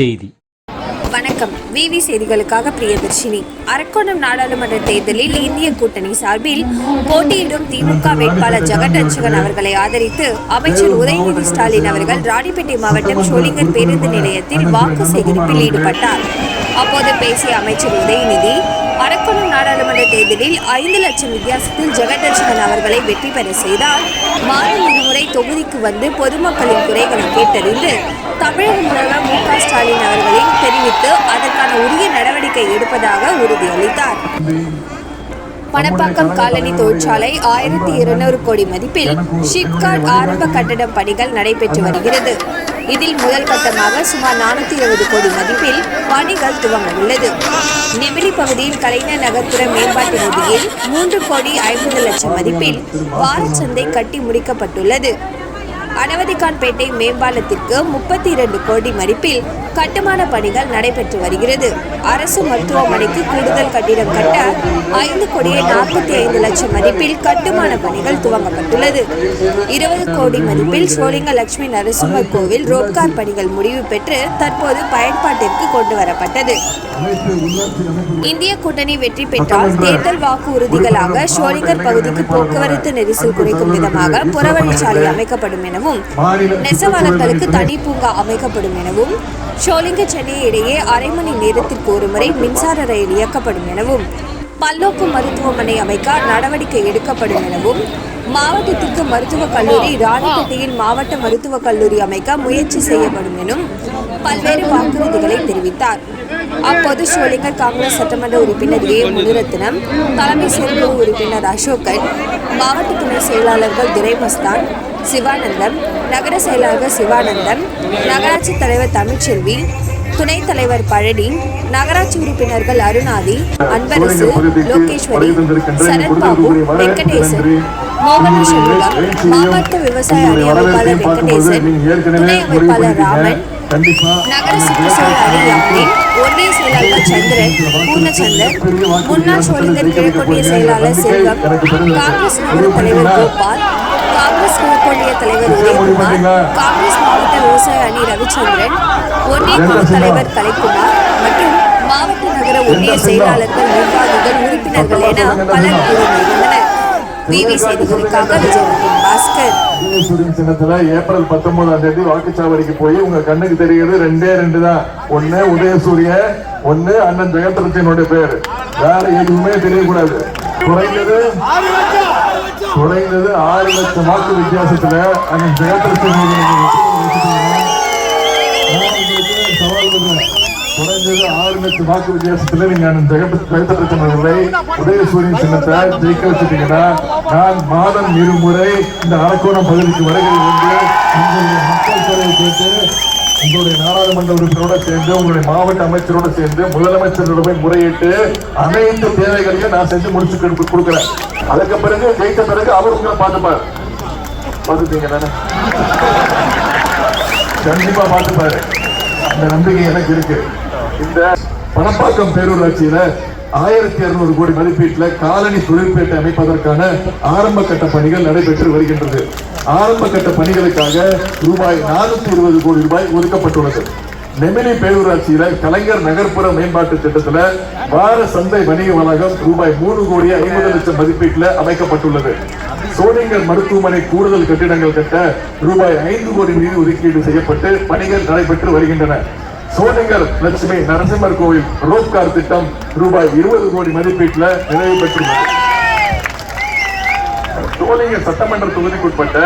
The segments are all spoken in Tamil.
செய்தி. வணக்கம். விவி செய்திகளுக்காக பிரியதர்ஷினி. அரக்கோணம் நாடாளுமன்ற தேர்தலில் இந்திய கூட்டணி சார்பில் போட்டியிடும் திமுக வேட்பாளர் ஜெகன் ரட்சகன் அவர்களை ஆதரித்து அமைச்சர் உதயநிதி ஸ்டாலின் அவர்கள் ராணிப்பேட்டை மாவட்டம் சோளிங்கர் பேருந்து நிலையத்தில் வாக்கு சேகரிப்பில் ஈடுபட்டார். அப்போது பேசிய அமைச்சர் உதயநிதி அரக்கோணம் நாடாளுமன்ற தேர்தலில் ஐந்து லட்சம் வித்தியாசத்தில் ஜெகதர்ஷகன் அவர்களை வெற்றி பெற செய்தால் மாதம் இருமுறை தொகுதிக்கு வந்து பொதுமக்களின் குறைகளை கேட்டறிந்து தமிழக முதல்வர் மு க ஸ்டாலின் அவர்களை தெரிவித்து அதற்கான உரிய நடவடிக்கை எடுப்பதாக உறுதியளித்தார். பணப்பாக்கம் காலனி தொழிற்சாலை ஆயிரத்தி இருநூறு கோடி மதிப்பில் ஷிப்காட் ஆரம்ப கட்டடம் பணிகள் நடைபெற்று வருகிறது. இதில் முதல் கட்டமாக சுமார் நானூற்றி இருபது கோடி மதிப்பில் பணிகள் துவங்க உள்ளது நெமிலி பகுதியில் கலைஞர் நகர்ப்புற மேம்பாட்டு நிதியில் மூன்று கோடி ஐம்பது லட்சம் மதிப்பில் வாரச்சந்தை கட்டி முடிக்கப்பட்டுள்ளது. அனவதிகான்பேட்டை மேம்பாலத்திற்கு முப்பத்தி இரண்டு கோடி மதிப்பில் கட்டுமான பணிகள் நடைபெற்று வருகிறது. அரசு மருத்துவமனைக்கு கூடுதல் கட்டிடம் கட்ட ஐந்து கோடியே நாற்பத்தி ஐந்து லட்சம் மதிப்பில் கட்டுமான பணிகள் துவங்கப்பட்டுள்ளது. இருபது கோடி மதிப்பில் சோழிங்க லட்சுமி நரசிம்மர் கோவில் ரோப்கார் பணிகள் முடிவு பெற்று தற்போது பயன்பாட்டிற்கு கொண்டு வரப்பட்டது. இந்திய கூட்டணி வெற்றி பெற்றால் தேர்தல் வாக்கு உறுதிகளாக ஷோலிங்கர் பகுதிக்கு போக்குவரத்து நெரிசல் குறைக்கும் விதமாக புறவழிச்சாலை அமைக்கப்படும் என எனவும் நெசவாளர்களுக்கு தனி பூங்கா அமைக்கப்படும் எனவும் ஷோலிங்க சென்னை இடையே அரை மணி நேரத்திற்கு ஒருமுறை மின்சார ரயில் இயக்கப்படும் எனவும் பல்லோக்கு மருத்துவமனை அமைக்க நடவடிக்கை எடுக்கப்படும் எனவும் மாவட்டத்திற்கு மருத்துவக் கல்லூரி ராணிப்பேட்டையில் மாவட்ட மருத்துவக் கல்லூரி அமைக்க முயற்சி செய்யப்படும் எனும் பல்வேறு வாக்குறுதிகளை தெரிவித்தார். அப்போது ஷோலிங்கர் காங்கிரஸ் சட்டமன்ற உறுப்பினர் ஏ. முனிரத்னம் தலைமை செயற்குழு உறுப்பினர் அசோகன் மாவட்ட துணை செயலாளர்கள் துரைமஸ்தான் சிவானந்தம் நகர செயலாளர் சிவானந்தம் நகராட்சி தலைவர் தமிழ்ச்செல்வி துணைத் தலைவர் பழனி நகராட்சி உறுப்பினர்கள் அருணாதி அன்பரசு லோகேஸ்வரி சரத்பாபு வெங்கடேசன் மோகன சண்முகம் மாவட்ட விவசாய அணி அமைப்பாளர் வெங்கடேசன் துணை அமைப்பாளர் ராமன் நகர சுற்றுச்சூழல் அணி யாப்ரின் ஒன்றிய செயலாளர் சந்திரன் பூர்ணச்சந்தர் முன்னாள் சோழிங்கர் கிழக்கொன்றிய செயலாளர் செல்வம் காங்கிரஸ் நகர தலைவர் கோபால் காங்கிரஸ் கிழக்கொன்றிய தலைவர் உதயகுமார் காங்கிரஸ் மாவட்ட விவசாய அணி ரவிச்சந்திரன் ஒன்றிய குழு தலைவர் கலைக்குமார் மற்றும் மாவட்ட நகர ஒன்றிய செயலாளர்கள் நிர்வாகிகள் உறுப்பினர்கள் என பலர் கூறியிருந்தனர் விவி செய்திகளுக்காக விஜயவர்தன் பாஸ்கர். சின்னத்துல ஏப்ரல் பத்தொன்பதாம் தேதி வாக்குச்சாவடிக்கு போய் உங்க கண்ணுக்கு தெரிகிறது ரெண்டே ரெண்டு தான் ஒன்னு உதயசூரிய ஒன்னு அண்ணன் ஜெகத்ரட்சனுடைய பேர். வேற எதுவுமே தெரியக்கூடாது. குறைந்தது குறைந்தது ஆறு லட்சம் வாக்கு வித்தியாசத்துல அண்ணன் ஜெகத்ரட்சன் சவால் விடுறேன். குறைந்தது ஆறு லட்சம் வாக்கு வித்தியாசத்தில் நீங்க அண்ணன் அவர்களை உதயசூரியன் சின்னத்தை ஜெயிக்க வச்சுட்டீங்கன்னா நான் மாதம் இருமுறை இந்த அரக்கோணம் பகுதிக்கு வருகிறது வந்து உங்களுடைய மக்கள் தொகையை கேட்டு உங்களுடைய நாடாளுமன்ற உறுப்பினரோட சேர்ந்து உங்களுடைய மாவட்ட அமைச்சரோட சேர்ந்து முதலமைச்சரோட போய் முறையிட்டு அனைத்து தேவைகளையும் நான் செஞ்சு முடிச்சு கொடுக்குறேன். அதுக்கு பிறகு ஜெயித்த பிறகு அவர் உங்களை பார்த்துப்பார். பார்த்துட்டீங்க தானே? கண்டிப்பா பார்த்துப்பாரு. அந்த நம்பிக்கை எனக்கு இருக்கு. இந்த பணப்பாக்கம் பேரூராட்சியில ஆயிரத்தி இருநூறு கோடி மதிப்பீட்டுல காலனி தொழிற்பேட்டை அமைப்பதற்கான ஆரம்ப கட்ட பணிகள் நடைபெற்று வருகின்றது. ஆரம்ப கட்ட பணிகளுக்காக ரூபாய் நானூத்தி இருபது கோடி ரூபாய் ஒதுக்கப்பட்டுள்ளது. நெமினி பேரூராட்சியில கலைஞர் நகர்ப்புற மேம்பாட்டு திட்டத்துல வார சந்தை வணிக வளாகம் ரூபாய் மூணு கோடி ஐம்பது லட்சம் மதிப்பீட்டுல அமைக்கப்பட்டுள்ளது. சோனிங்கர் மருத்துவமனை கூடுதல் கட்டிடங்கள் கட்ட ரூபாய் ஐந்து கோடி நிதி ஒதுக்கீடு செய்யப்பட்டு பணிகள் நடைபெற்று வருகின்றன. சோனிங்கர் லட்சுமி நரசிம்மர் கோவில் ரோப்கார் திட்டம் ரூபாய் இருபது கோடி மதிப்பீட்டுல நிறைவு பெற்றுள்ளது. சோழிங்கர் சட்டமன்ற தொகுதிக்குட்பட்ட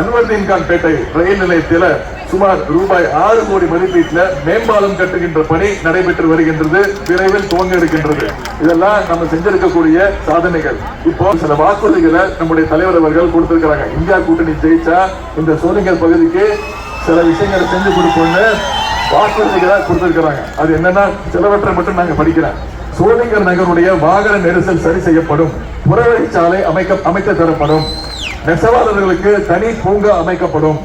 அன்வர்தீன்கான் பேட்டை ரயில் நிலையத்தில் சுமார் ரூபாய் ஆறு கோடி மதிப்பீட்டில் மேம்பாலம் கட்டுகின்ற பணி நடைபெற்று வருகின்றது. விரைவில் துவங்க இருக்கின்றது இதெல்லாம் நம்ம செஞ்சிருக்கக்கூடிய சாதனைகள். இப்போ சில வாக்குறுதிகளை நம்முடைய தலைவர் அவர்கள் கொடுத்திருக்கிறாங்க. இந்தியா கூட்டணி ஜெயிச்சா இந்த சோனிங்கர் பகுதிக்கு சில விஷயங்களை செஞ்சு கொடுப்போம்னு வாக்குறுதிகளை கொடுத்திருக்கிறாங்க. அது என்னன்னா சிலவற்றை மட்டும் நாங்கள் படிக்கிறேன். சோழிங்கர் நகருடைய வாகன நெரிசல் சரி செய்யப்படும். புறவழிச்சாலை அமைக்க அமைத்து தரப்படும். நெசவாளர்களுக்கு தனி பூங்கா அமைக்கப்படும்.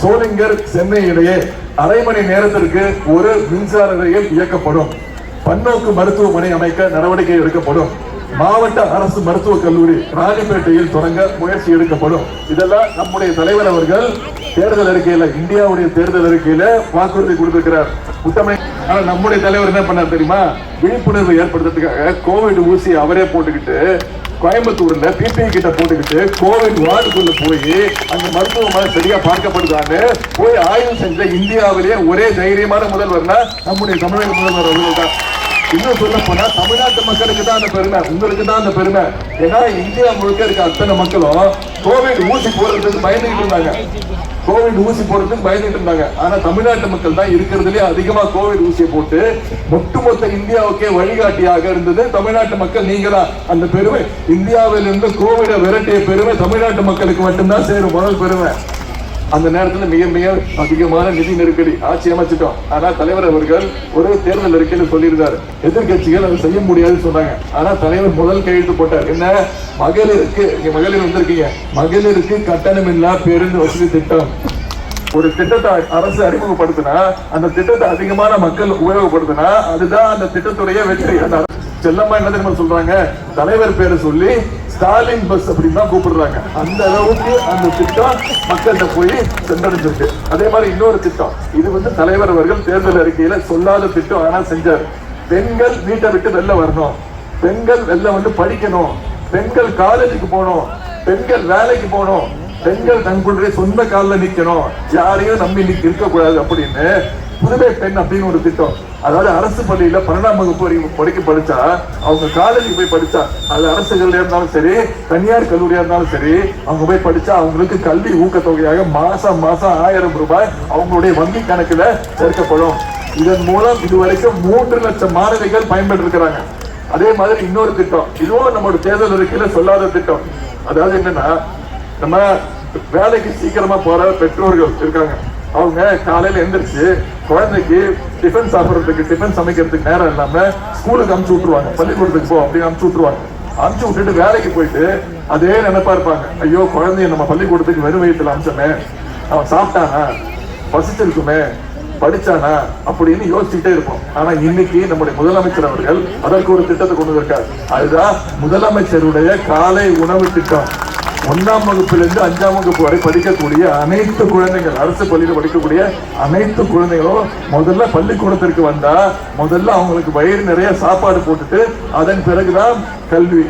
சோளிங்கர் சென்னை இடையே அரை மணி நேரத்திற்கு ஒரு மின்சார ரயில் இயக்கப்படும். பன்னோக்கு மருத்துவமனை அமைக்க நடவடிக்கை எடுக்கப்படும். மாவட்ட அரசு மருத்துவக் கல்லூரி ராணிப்பேட்டையில் தொடங்க முயற்சி எடுக்கப்படும். இதெல்லாம் நம்முடைய தலைவர் அவர்கள் தேர்தல் அறிக்கையில இந்தியாவுடைய தேர்தல் அறிக்கையில வாக்குறுதி கொடுத்திருக்கிறார் உத்தமை ஆனா நம்முடைய தலைவர் என்ன பண்ணார் தெரியுமா? விழிப்புணர்வு ஏற்படுத்துறதுக்காக கோவிட் ஊசி அவரே போட்டுக்கிட்டு கோயம்புத்தூர்ல பிபிஐ கிட்ட போட்டுக்கிட்டு கோவிட் வார்டுக்குள்ள போய் அந்த மருத்துவமனை சரியா பார்க்கப்படுதான்னு போய் ஆய்வு செஞ்ச இந்தியாவிலேயே ஒரே தைரியமான முதல்வர்னா நம்முடைய தமிழக முதல்வர் அவர்கள் தான் இன்னும் சொல்ல போனா தமிழ்நாட்டு மக்களுக்கு தான் அந்த பெருமை உங்களுக்கு தான் அந்த பெருமை. ஏன்னா இந்தியா முழுக்க இருக்க அத்தனை மக்களும் கோவிட் ஊசி போடுறதுக்கு பயந்துகிட்டு இருந்தாங்க. கோவிட் ஊசி போடுறதுக்கு பயந்துட்டு இருந்தாங்க. ஆனா தமிழ்நாட்டு மக்கள் தான் இருக்கிறதுலே அதிகமா கோவிட் ஊசியை போட்டு ஒட்டுமொத்த இந்தியாவுக்கே வழிகாட்டியாக இருந்தது. தமிழ்நாட்டு மக்கள் நீங்க தான் அந்த பெருமை. இந்தியாவிலிருந்து கோவிட விரட்டிய பெருமை தமிழ்நாட்டு மக்களுக்கு மட்டும்தான் சேரும். முதல் பெருமை. அந்த நேரத்துல மிக மிக அதிகமான நிதி நெருக்கடி ஆட்சி அமைச்சிட்டோம். ஆனா தலைவர் அவர்கள் ஒரு தேர்தல் இருக்குன்னு சொல்லியிருந்தாரு. எதிர்க்கட்சிகள் அதை செய்ய முடியாதுன்னு சொன்னாங்க. ஆனா தலைவர் முதல் கையெழுத்து போட்டார். என்ன? மகளிருக்கு இங்க மகளிர் வந்திருக்கீங்க. மகளிருக்கு கட்டணம் இல்லா பேருந்து வசதி திட்டம். ஒரு திட்டத்தை அரசு அறிமுகப்படுத்தினா அந்த திட்டத்தை அதிகமான மக்கள் உபயோகப்படுத்தினா அதுதான் அந்த திட்டத்துடைய வெற்றி. அந்த செல்லம்மா என்ன தெரியுமா சொல்றாங்க? தலைவர் பேரை சொல்லி ஸ்டாலின் பஸ் அப்படின்னு தான் கூப்பிடுறாங்க. அந்த அளவுக்கு அந்த திட்டம் மக்கள்கிட்ட போய் சென்றடைஞ்சிருக்கு. அதே மாதிரி இன்னொரு திட்டம். இது வந்து தலைவர் அவர்கள் தேர்தல் அறிக்கையில சொல்லாத திட்டம் ஆனா செஞ்சார். பெண்கள் வீட்டை விட்டு வெளில வரணும். பெண்கள் வெளில வந்து படிக்கணும். பெண்கள் காலேஜுக்கு போகணும். பெண்கள் வேலைக்கு போகணும். பெண்கள் தங்களுடைய சொந்த காலில் நிக்கணும். யாரையும் நம்பி நிக்க இருக்கக்கூடாது அப்படின்னு புதுமை பெண் அப்படின்னு ஒரு திட்டம். அதாவது அரசு பள்ளியில பன்னெண்டாம் வகுப்பு வரைக்கும் படிக்க படிச்சா அவங்க காலேஜுக்கு போய் படிச்சா அது அரசு கல்லூரியா இருந்தாலும் சரி தனியார் கல்லூரியா இருந்தாலும் சரி அவங்க போய் படிச்சா அவங்களுக்கு கல்வி ஊக்கத்தொகையாக மாசம் மாசம் ஆயிரம் ரூபாய் அவங்களுடைய வங்கி கணக்குல சேர்க்கப்படும். இதன் மூலம் இதுவரைக்கும் மூன்று லட்சம் மாணவிகள் பயன்பெற்று இருக்கிறாங்க அதே மாதிரி இன்னொரு திட்டம் இதுவும் நம்மளோட தேர்தல் அறிக்கையில சொல்லாத திட்டம். அதாவது என்னன்னா நம்ம வேலைக்கு சீக்கிரமா போற பெற்றோர்கள் இருக்காங்க. அவங்க காலையில எந்திரிச்சு குழந்தைக்கு டிஃபன் சாப்பிட்றதுக்கு டிஃபன் சமைக்கிறதுக்கு நேரம் இல்லாம ஸ்கூலுக்கு அமுச்சு விட்டுருவாங்க. பள்ளிக்கூடத்துக்கு போ அப்படின்னு அமுச்சு விட்டுருவாங்க. அமுச்சு விட்டுட்டு வேலைக்கு போயிட்டு அதே நினைப்பா இருப்பாங்க. ஐயோ குழந்தைய நம்ம பள்ளிக்கூடத்துக்கு வெறும் வயிற்றுல அமிச்சோமே. அவன் சாப்பிட்டானா? பசிச்சிருக்குமே. படிச்சானா? அப்படின்னு யோசிச்சுட்டே இருப்போம். ஆனா இன்னைக்கு நம்முடைய முதலமைச்சர் அவர்கள் அதற்கு ஒரு திட்டத்தை கொண்டு வந்திருக்கார். அதுதான் முதலமைச்சருடைய காலை உணவு திட்டம். ஒன்றாம் வகுப்பிலிருந்து அஞ்சாம் வகுப்பு வரை படிக்கக்கூடிய அனைத்து குழந்தைகள் அரசு பள்ளியில் படிக்கக்கூடிய அனைத்து குழந்தைகளும் முதல்ல பள்ளிக்கூடத்திற்கு வந்தா முதல்ல அவங்களுக்கு வயிறு நிறைய சாப்பாடு போட்டுட்டு அதன் பிறகுதான் கல்வி.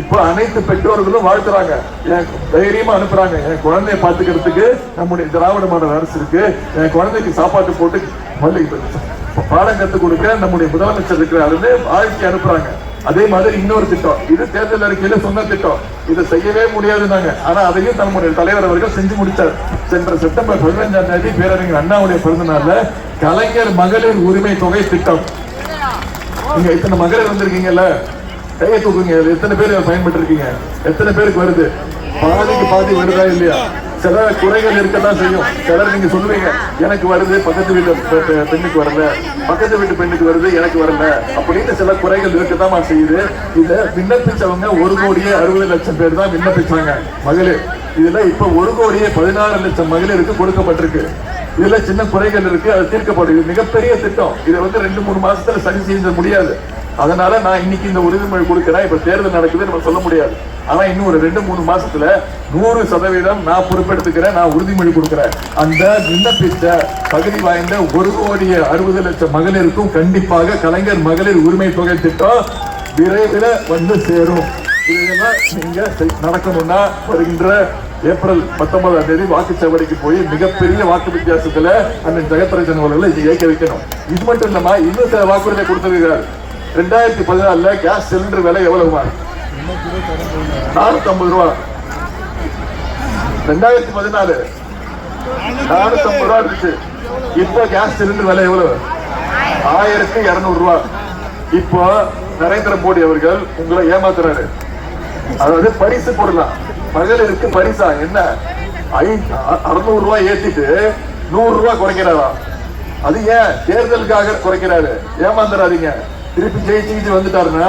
இப்ப அனைத்து பெற்றோர்களும் வாழ்த்துறாங்க. என் தைரியமா அனுப்புறாங்க. என் குழந்தைய பாத்துக்கிறதுக்கு நம்முடைய திராவிட மாடல் அரசு இருக்கு. என் குழந்தைக்கு சாப்பாட்டு போட்டு பள்ளி பாடம் கற்றுக் கொடுக்க நம்முடைய முதலமைச்சர் இருக்கிறாருன்னு வாழ்க்கை அனுப்புறாங்க. அதே மாதிரி இன்னொரு திட்டம். இது தேர்தல் அறிக்கையில சொன்ன திட்டம். இதை செய்யவே முடியாதுன்னாங்க. ஆனா அதையும் நம்முடைய தலைவர் அவர்கள் செஞ்சு முடித்தார். சென்ற செப்டம்பர் பதினைஞ்சாம் தேதி பேரறிஞர் அண்ணாவுடைய பிறந்தநாள்ல கலைஞர் மகளிர் உரிமை தொகை திட்டம். நீங்க இத்தனை மகளிர் வந்திருக்கீங்கல்ல? கையை தூக்குங்க. எத்தனை பேர் பயன்பட்டு இருக்கீங்க எத்தனை பேருக்கு வருது? பாதிக்கு பாதி வருதா இல்லையா? சில குறைகள் இருக்கத்தான் செய்யும். சிலர் நீங்க சொல்லுவீங்க எனக்கு வருது பக்கத்து வீட்டு பெ- பெண்ணுக்கு வரல. பக்கத்து வீட்டு பெண்ணுக்கு வருது எனக்கு வரல. அப்படின்னு சில குறைகள் இருக்கத்தான் செய்யுது. இத விண்ணப்பிச்சவங்க ஒரு கோடியே அறுபது லட்சம் பேர் தான் விண்ணப்பிச்சாங்க. மகளிர் இதுல இப்ப ஒரு கோடியே பதினாறு லட்சம் மகளிருக்கு கொடுக்கப்பட்டிருக்கு. இதுல சின்ன குறைகள் இருக்கு அது தீர்க்கப்படும். இது மிகப்பெரிய திட்டம். இதை வந்து ரெண்டு மூணு மாசத்துல சரி செய்ய முடியாது. அதனால நான் இன்னைக்கு இந்த உறுதிமொழி கொடுக்கிறேன். இப்ப தேர்தல் நடக்குது நம்ம சொல்ல முடியாது. ஆனால் இன்னும் ஒரு ரெண்டு மூணு மாசத்துல நூறு சதவீதம் நான் பொறுப்பெடுத்துக்கிறேன் நான் உறுதிமொழி கொடுக்குறேன். அந்த விண்ணப்பித்த தகுதி வாய்ந்த ஒரு கோடிய அறுபது லட்சம் மகளிருக்கும் கண்டிப்பாக கலைஞர் மகளிர் உரிமை தொகை திட்டம் விரைவில் வந்து சேரும். இதெல்லாம் நீங்க நடக்கணும்னா வருகின்ற ஏப்ரல் பத்தொன்பதாம் தேதி வாக்குச்சாவடிக்கு போய் மிகப்பெரிய வாக்கு வித்தியாசத்துல அண்ணன் ஜெகத்ரஜன் அவர்களை இயக்க வைக்கணும். இது மட்டும் இல்லாம இன்னும் சில வாக்குறுதியை கொடுத்திருக்கிறார். ரெண்டாயிரத்தி பதினாலுல கேஸ் சிலிண்டர் விலை எவ்வளவுமா? நானூத்தி ஐம்பது ரூபா. ரெண்டாயிரத்தி பதினாலு. நானூத்தி ஐம்பது ரூபா இருந்துச்சு. இப்போ கேஸ் சிலிண்டர் விலை எவ்வளவு? ஆயிரத்தி இருநூறு ரூபா. இப்போ நரேந்திர மோடி அவர்கள் உங்களை ஏமாத்துறாரு. அதாவது பரிசு போடலாம். மகளிருக்கு பரிசா? என்ன? ஐ- அ- அறுநூறு ரூபாய் ஏத்திட்டு நூறு ரூபாய் குறைக்கிறாரா? அது ஏன்? தேர்தலுக்காக குறைக்கிறாரு. ஏமாந்துடாதீங்க திருப்பி ஜெயிச்சு வந்துட்டாருன்னா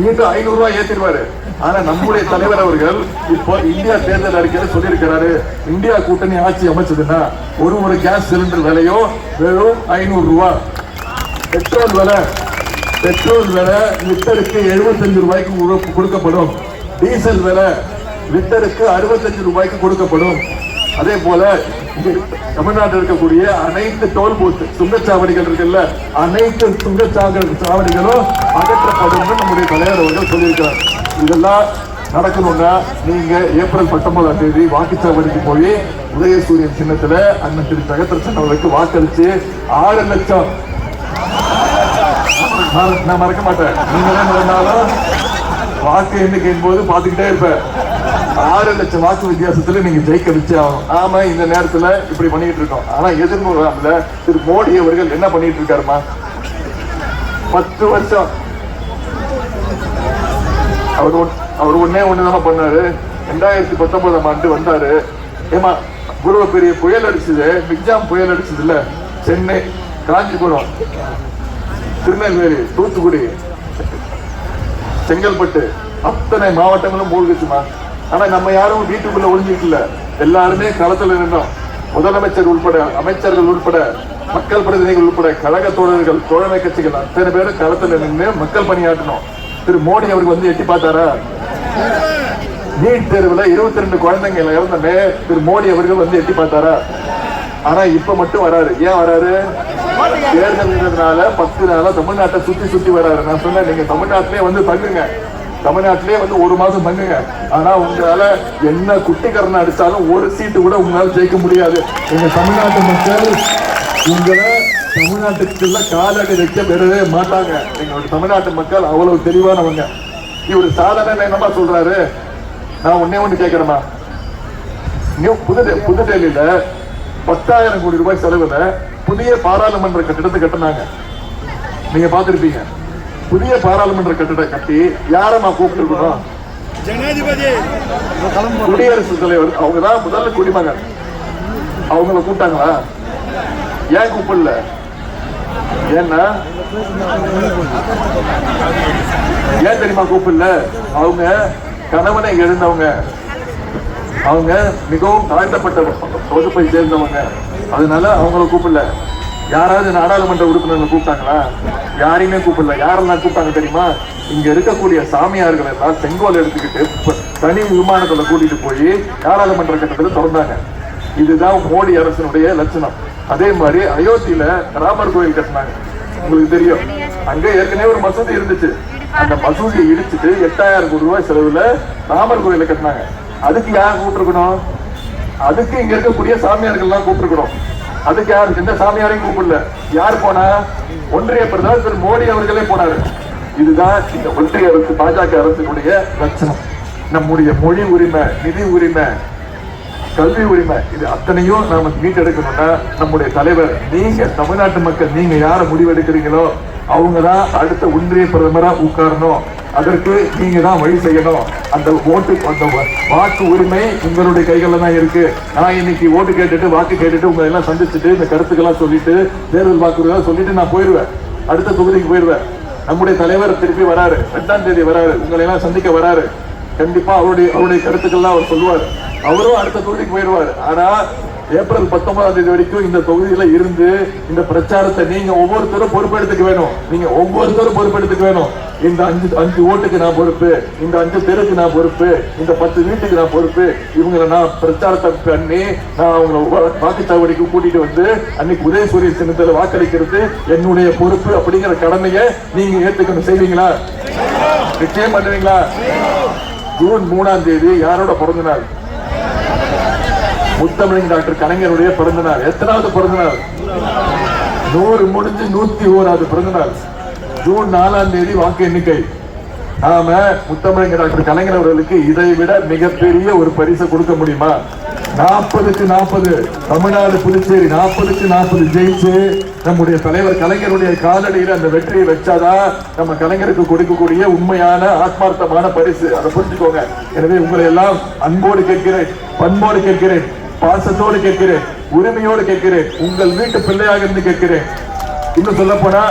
மீண்டும் ஐநூறு ரூபாய் ஏத்திடுவாரு. ஆனா நம்முடைய தலைவர் அவர்கள் இப்போ இந்தியா தேர்தல் அறிக்கையில சொல்லியிருக்கிறாரு. இந்தியா கூட்டணி ஆட்சி அமைச்சதுன்னா ஒரு ஒரு கேஸ் சிலிண்டர் விலையோ வெறும் ஐநூறு ரூபாய் பெட்ரோல் விலை பெட்ரோல் விலை லிட்டருக்கு 75 ரூபாய்க்கு கொடுக்கப்படும். டீசல் விலை லிட்டருக்கு 65 ரூபாய்க்கு கொடுக்கப்படும். அதே போல தமிழ்நாட்டில் இருக்கக்கூடிய அனைத்து டோல் பூத் சுங்கச்சாவடிகள் இருக்குல்ல அனைத்து சுங்கச்சாவடி சாவடிகளும் அகற்றப்படும் நம்முடைய தலைவர் அவர்கள் சொல்லியிருக்கிறார். இதெல்லாம் நடக்கணும்னா நீங்க ஏப்ரல் பத்தொன்பதாம் தேதி வாக்குச்சாவடிக்கு போய் உதயசூரியன் சின்னத்துல அண்ணன் திரு ஜெகதர்சன் அவர்களுக்கு வாக்களிச்சு ஆறு லட்சம். நான் நான் மறக்க மாட்டேன். நீங்க என்ன வாக்கு எண்ணிக்கையின் போது பார்த்துக்கிட்டே இருப்பேன். ஆறு லட்சம் வாக்கு வித்தியாசத்துல நீங்க ஜெயிக்க வச்சாகும் ஆமா இந்த நேரத்துல இப்படி பண்ணிட்டு இருக்கோம். ஆனா எதிர்முகாம்ல திரு மோடி அவர்கள் என்ன பண்ணிட்டு இருக்காருமா? பத்து வருஷம். அவர் ஒன்- அவர் ஒன்னே ஒண்ணுதான பண்ணாரு. ரெண்டாயிரத்தி பத்தொன்பதாம் ஆண்டு வந்தாரு. ஏமா குருவ பெரிய புயல் அடிச்சது மிக்ஜாம் புயல் அடிச்சது இல்ல சென்னை காஞ்சிபுரம் திருநெல்வேலி தூத்துக்குடி செங்கல்பட்டு அத்தனை மாவட்டங்களும் மூழ்கிச்சுமா ஆனா நம்ம யாரும் வீட்டுக்குள்ள ஒளிஞ்சிக்கல எல்லாருமே களத்துல நின்றோம். முதலமைச்சர் உள்பட அமைச்சர்கள் உள்பட மக்கள் பிரதிநிதிகள் உட்பட கழக தோழர்கள் தோழமை கட்சிகள் அத்தனை பேரும் களத்துல நின்று மக்கள் பணியாற்றணும் திரு மோடி அவருக்கு வந்து எட்டி பார்த்தாரா? நீட் தேர்வுல இருபத்தி ரெண்டு குழந்தைங்க இறந்தமே திரு மோடி அவர்கள் வந்து எட்டி பார்த்தாரா? ஆனா இப்ப மட்டும் வராரு. ஏன் வராரு? தேர்தல்னால பத்து நாளா தமிழ்நாட்டை சுத்தி சுத்தி வராரு. நான் சொன்னேன் நீங்க தமிழ்நாட்டிலே வந்து தங்குங்க. தமிழ்நாட்டிலே வந்து ஒரு மாசம் பண்ணுங்க. ஆனா உங்களால என்ன குட்டிக்கரனை அடிச்சாலும் ஒரு சீட்டு கூட உங்களால ஜெயிக்க முடியாது. எங்க தமிழ்நாட்டு மக்கள் உங்களை தமிழ்நாட்டுக்குள்ள காலடி வைக்க பெறவே மாட்டாங்க. எங்களோட தமிழ்நாட்டு மக்கள் அவ்வளவு தெளிவானவங்க. இவர் சாதாரண என்னமா சொல்றாரு? நான் ஒன்னே ஒண்ணு கேட்கிறேமா நியூ புது புதுடெல்லியில பத்தாயிரம் கோடி ரூபாய் செலவுல புதிய பாராளுமன்ற கட்டிடத்தை கட்டினாங்க. நீங்க பார்த்திருப்பீங்க. புதிய பாராளுமன்ற கட்டிடம் கட்டி யாரம்மா கூப்பிட்டுருக்கணும் ஜனாதிபதி. குடியரசுத் தலைவர். அவங்க தான் முதல்ல குடிமகன். அவங்கள கூப்பிட்டாங்களா? ஏன் கூப்பிடல? ஏன்னா ஏன் தெரியுமா கூப்பிடல? அவங்க கணவனை எழுந்தவங்க அவங்க மிகவும் தாழ்த்தப்பட்ட வகுப்பை சேர்ந்தவங்க. அதனால அவங்கள கூப்பிடல. யாராவது நாடாளுமன்ற உறுப்பினர்கள் கூப்பிட்டாங்களா? யாரையுமே கூப்பிடல. யாரெல்லாம் கூப்பிட்டாங்க தெரியுமா? இங்க இருக்கக்கூடிய சாமியார்கள் எல்லாம் செங்கோல் எடுத்துக்கிட்டு தனி விமானத்துல கூட்டிட்டு போய் நாடாளுமன்ற கட்டத்துல திறந்தாங்க. இதுதான் மோடி அரசனுடைய லட்சணம். அதே மாதிரி அயோத்தியில ராமர் கோயில் கட்டினாங்க. உங்களுக்கு தெரியும். அங்க ஏற்கனவே ஒரு மசூதி இருந்துச்சு. அந்த மசூதியை இடிச்சுட்டு எட்டாயிரம் கோடி ரூபாய் செலவுல ராமர் கோயில கட்டினாங்க. அதுக்கு யார் கூப்பிட்டுருக்கணும்? அதுக்கு இங்க இருக்கக்கூடிய சாமியார்கள்லாம் கூப்பிட்டுருக்கணும். அதுக்கு யார் எந்த சாமியாரையும் கூப்பிடல. யார் போனா? ஒன்றிய பிரதமர் திரு மோடி அவர்களே போனாரு. இதுதான் இந்த ஒன்றிய அரசு பாஜக அரசினுடைய லட்சணம். நம்முடைய மொழி உரிமை நிதி உரிமை கல்வி உரிமை இது அத்தனையும் நாம மீட்டெடுக்கணும்னா நம்முடைய தலைவர் நீங்க தமிழ்நாட்டு மக்கள் நீங்க யார முடிவெடுக்கிறீங்களோ அவங்க தான் அடுத்த ஒன்றிய பிரதமரா உட்காரணும். அதற்கு நீங்க தான் வழி செய்யணும். அந்த ஓட்டு அந்த வாக்கு உரிமை உங்களுடைய கைகள்ல தான் இருக்கு. நான் இன்னைக்கு ஓட்டு கேட்டுட்டு வாக்கு கேட்டுட்டு உங்களை எல்லாம் சந்திச்சுட்டு இந்த கருத்துக்கெல்லாம் சொல்லிட்டு தேர்தல் வாக்குறுதியெல்லாம் சொல்லிட்டு நான் போயிடுவேன் அடுத்த தொகுதிக்கு போயிடுவேன் நம்முடைய தலைவர் திருப்பி வராரு. ரெண்டாம் தேதி வராரு. உங்களை எல்லாம் சந்திக்க வராரு. கண்டிப்பா அவருடைய அவருடைய கருத்துக்கள்லாம் அவர் சொல்லுவார். அவரும் அடுத்த தொகுதிக்கு போயிடுவார் ஆனா ஏப்ரல் பத்தொன்பதாம் தேதி வரைக்கும் இந்த தொகுதியில இருந்து இந்த பிரச்சாரத்தை நீங்க ஒவ்வொருத்தரும் பொறுப்பெடுத்துக்க வேணும். நீங்க ஒவ்வொருத்தரும் பொறுப்பெடுத்துக்க வேணும். இந்த அஞ்சு அஞ்சு ஓட்டுக்கு நான் பொறுப்பு இந்த அஞ்சு தெருக்கு நான் பொறுப்பு இந்த பத்து வீட்டுக்கு நான் பொறுப்பு இவங்களை நான் பிரச்சாரத்தை பண்ணி நான் அவங்களை வாக்குச்சாவடிக்கு கூட்டிட்டு வந்து அன்னைக்கு உதயசூரிய சின்னத்தில் வாக்களிக்கிறது என்னுடைய பொறுப்பு அப்படிங்கிற கடமையை நீங்க ஏத்துக்கணும். செய்வீங்களா? நிச்சயம் பண்ணுவீங்களா? ஜூன் மூணாம் தேதி யாரோட பிறந்த நாள்? முத்தமிழன் டாக்டர் கலைஞருடைய பிறந்தநாள். எத்தனாவது பிறந்தநாள்? நூறு முடிஞ்சு நூத்தி ஓராவது பிறந்தநாள். ஜூன் நாலாம் தேதி வாக்கு எண்ணிக்கை. நாம முத்தமிழங்க டாக்டர் கலைஞர் அவர்களுக்கு இதை விட மிகப்பெரிய ஒரு பரிசை கொடுக்க முடியுமா? நாற்பதுக்கு நாற்பது. தமிழ்நாடு புதுச்சேரி நாற்பதுக்கு நாற்பது. ஜெயிச்சு நம்முடைய தலைவர் கலைஞருடைய காலடியில் அந்த வெற்றியை வச்சாதான் நம்ம கலைஞருக்கு கொடுக்கக்கூடிய உண்மையான ஆத்மார்த்தமான பரிசு. அதை புரிஞ்சுக்கோங்க. எனவே உங்களை எல்லாம் அன்போடு கேட்கிறேன் பண்போடு கேட்கிறேன். பாசத்தோடு கேட்கிறேன் உரிமையோடு கேட்கிறேன் உங்கள் வீட்டு பிள்ளையாக இருந்து கேட்கிறேன். இன்னும் சொல்ல போனா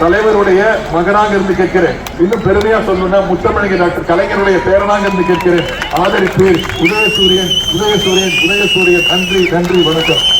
தலைவருடைய மகனாக இருந்து கேட்கிறேன். இன்னும் பெருமையா சொல்லணும்னா முத்தமிழக டாக்டர் கலைஞருடைய பேரனாக இருந்து கேட்கிறேன். ஆதரிப்பு உதயசூரியன் உதயசூரியன் உதயசூரியன். நன்றி நன்றி வணக்கம்.